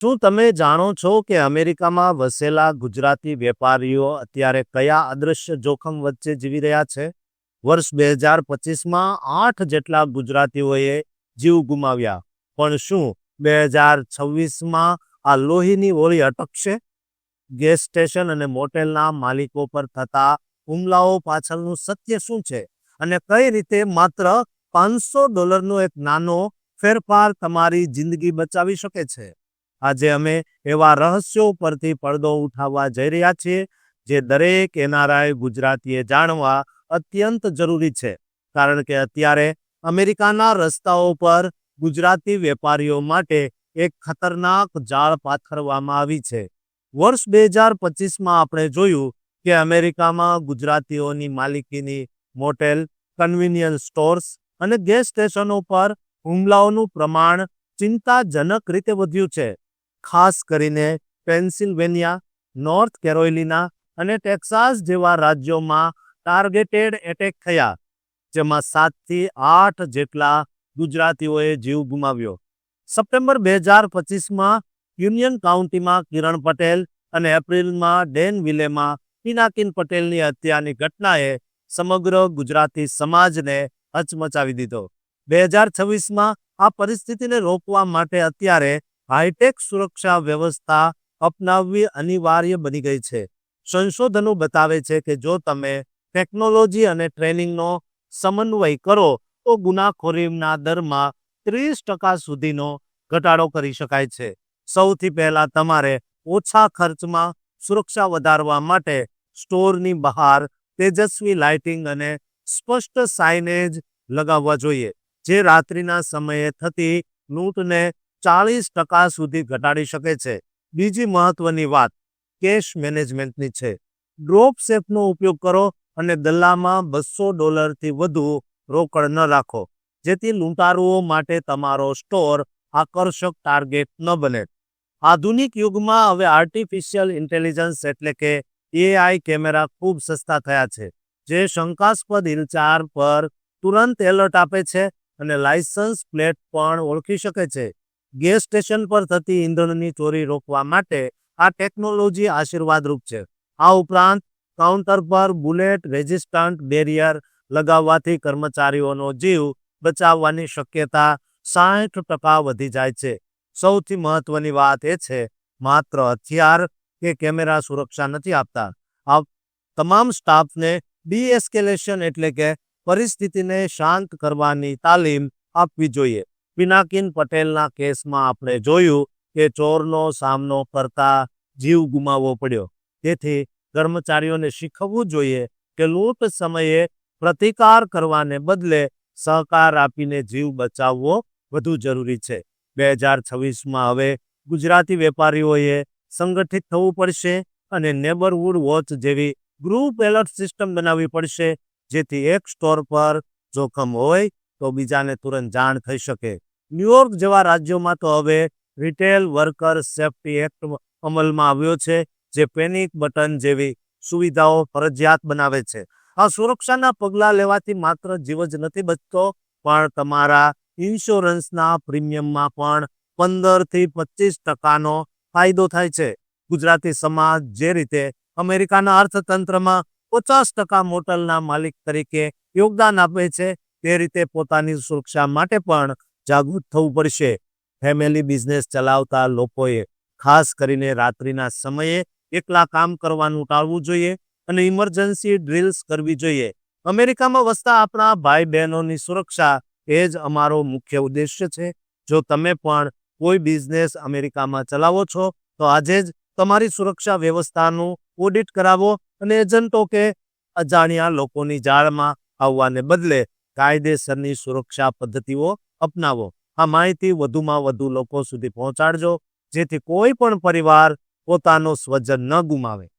શું તમે જાણો છો કે અમેરિકામાં વસેલા ગુજરાતી વેપારીઓ અત્યારે કયા અદૃશ્ય જોખમ વચ્ચે જીવી રહ્યા છે? વર્ષ બે હજાર પચીસમાં આઠ જેટલા ગુજરાતીઓએ જીવ ગુમાવ્યા, પણ શું બે હજાર છવ્વીસમાં આ લોહીની હોળી અટકશે? ગેસ સ્ટેશન અને મોટેલના માલિકો પર થતા હુમલાઓ પાછળનું સત્ય શું છે? અને કઈ રીતે માત્ર પાંચસો ડોલરનો એક નાનો ફેરફાર તમારી જિંદગી બચાવી શકે છે? આજે અમે એવા રહસ્યો પરથી પડદો ઉઠાવવા જઈ રહ્યા છીએ, જે દરેક એનઆરઆઈ ગુજરાતીએ જાણવા અત્યંત જરૂરી છે. કારણ કે અત્યારે અમેરિકાના રસ્તાઓ પર ગુજરાતી વેપારીઓ માટે એક ખતરનાક જાળ પાથરવામાં આવી છે. વર્ષ બે હજાર પચીસમાં આપણે જોયું કે અમેરિકામાં ગુજરાતીઓની માલિકીની મોટેલ, કન્વિનિયન્સ સ્ટોર્સ અને ગેસ સ્ટેશનો પર હુમલાઓનું પ્રમાણ ચિંતાજનક રીતે વધ્યું છે. ખાસ કરીને પેન્સિલ્વેનિયા, નોર્થ કેરોલિના અને ટેક્સાસ જેવા રાજ્યોમાં ટાર્ગેટેડ એટેક થયા, જેમાં સાતથી આઠ જેટલા ગુજરાતીઓએ જીવ ગુમાવ્યો. સપ્ટેમ્બર બે હજાર પચીસમાં યુનિયન કાઉન્ટીમાં કિરણ પટેલ અને એપ્રિલમાં ડેન વિલેમાં પિનાકિન પટેલની હત્યાની ઘટનાએ સમગ્ર ગુજરાતી સમાજને હચમચાવી દીધો. બે હજાર છવ્વીસમાં આ પરિસ્થિતિને રોકવા માટે અત્યારે હાઈટેક સુરક્ષા વ્યવસ્થા અપનાવવી અનિવાર્ય બની ગઈ છે. સંશોધનો બતાવે છે કે જો તમે ટેકનોલોજી અને ટ્રેનિંગનો સમન્વય કરો, તો ગુનાખોરીના દરમાં ત્રીસ ટકા સુધીનો ઘટાડો કરી શકાય છે. સૌથી પહેલા તમારે ઓછા ખર્ચમાં સુરક્ષા વધારવા માટે સ્ટોરની બહાર તેજસ્વી લાઇટિંગ અને સ્પષ્ટ સાઇનેજ લગાવવા જોઈએ, જે રાત્રિના સમયે થતી લૂંટને ચાળીસ ટકા સુધી ઘટાડી શકે છે. બીજી મહત્વની વાત, કેશ મેનેજમેન્ટની છે. ડ્રોપ સેફનો ઉપયોગ કરો અને દલ્લામાં બસો ડોલરથી વધુ રોકડ ન રાખો, જેથી લૂંટારુઓ માટે તમારો સ્ટોર આકર્ષક ટાર્ગેટ ન બને. આધુનિક યુગમાં હવે આર્ટિફિશિયલ ઇન્ટેલિજન્સ એટલે કે એઆઈ કેમેરા ખૂબ સસ્તા થયા છે, જે શંકાસ્પદ હિલચાર પર તુરંત એલર્ટ આપે છે અને લાયસન્સ પ્લેટ પણ ઓળખી શકે છે. ગેસ સ્ટેશન પર થતી ઇંધણની ચોરી રોકવા માટે આ ટેકનોલોજી આશીર્વાદરૂપ છે. આ ઉપરાંત, કાઉન્ટર પર બુલેટ રેઝિસ્ટન્ટ બેરિયર લગાવવાથી કર્મચારીઓનો જીવ બચાવવાની શક્યતા સાઠ ટકા વધી જાય છે. સૌથી મહત્વની વાત એ છે, માત્ર હથિયાર કે કેમેરા સુરક્ષા નથી આપતા. આ તમામ સ્ટાફને ડીએસ્કેલેશન એટલે કે પરિસ્થિતિને શાંત કરવાની તાલીમ આપવી જોઈએ. પિનાકિન પટેલના કેસમાં આપણે જોયું કે ચોરનો સામનો કરતા જીવ ગુમાવવો પડ્યો. તેથી કર્મચારીઓને શીખવવું જોઈએ કે લૂંટ સમયે પ્રતિકાર કરવાને બદલે સહકાર આપીને જીવ બચાવવો વધુ જરૂરી છે. બે હજાર છવ્વીસમાં હવે ગુજરાતી વેપારીઓએ સંગઠિત થવું પડશે અને નેબરહુડ વોચ જેવી ગ્રુપ એલર્ટ સિસ્ટમ બનાવવી પડશે, જેથી એક સ્ટોર પર જોખમ હોય તો બીજાને તુરંત જાણ થઈ શકે. ન્યુયોર્ક જેવા રાજ્યોમાં તો હવે રિટેલ વર્કર સેફ્ટી એક્ટ અમલમાં આવ્યો છે, જે પેનિક બટન જેવી સુવિધાઓ ફરજિયાત બનાવે છે. આ સુરક્ષાના પગલાં લેવાથી માત્ર જીવ જ નથી બચતો, પણ તમારા ઇન્સ્યોરન્સના પ્રીમિયમમાં પણ પંદરથી પચીસ ટકાનો ફાયદો થાય છે. ગુજરાતી સમાજ જે રીતે અમેરિકાના અર્થતંત્રમાં પચાસ ટકા મોટલના માલિક તરીકે યોગદાન આપે છે તે રીતે પોતાની સુરક્ષા માટે પણ જાગૃત થવું પડશે. ફેમિલી બિઝનેસ ચલાવતા લોકોએ ખાસ કરીને રાત્રિના સમયે એકલા કામ કરવાનું ટાળવું જોઈએ અને ઇમરજન્સી ડ્રિલ્સ કરવી જોઈએ. અમેરિકામાં વસતા આપણા ભાઈ બહેનોની સુરક્ષા એ જ અમારો મુખ્ય ઉદ્દેશ્ય છે. જો તમે પણ કોઈ બિઝનેસ અમેરિકામાં ચલાવો છો, તો આજે જ તમારી સુરક્ષા વ્યવસ્થાનું ઓડિટ કરાવો અને એજન્ટો કે અજાણ્યા લોકોની જાળમાં આવવાને બદલે કાયદેસરની સુરક્ષા પદ્ધતિઓ અપનાવો. આ માહિતી વધુમાં વધુ લોકો સુધી પહોંચાડજો, જેથી કોઈ પણ પરિવાર પોતાનો સ્વજન ન ગુમાવે.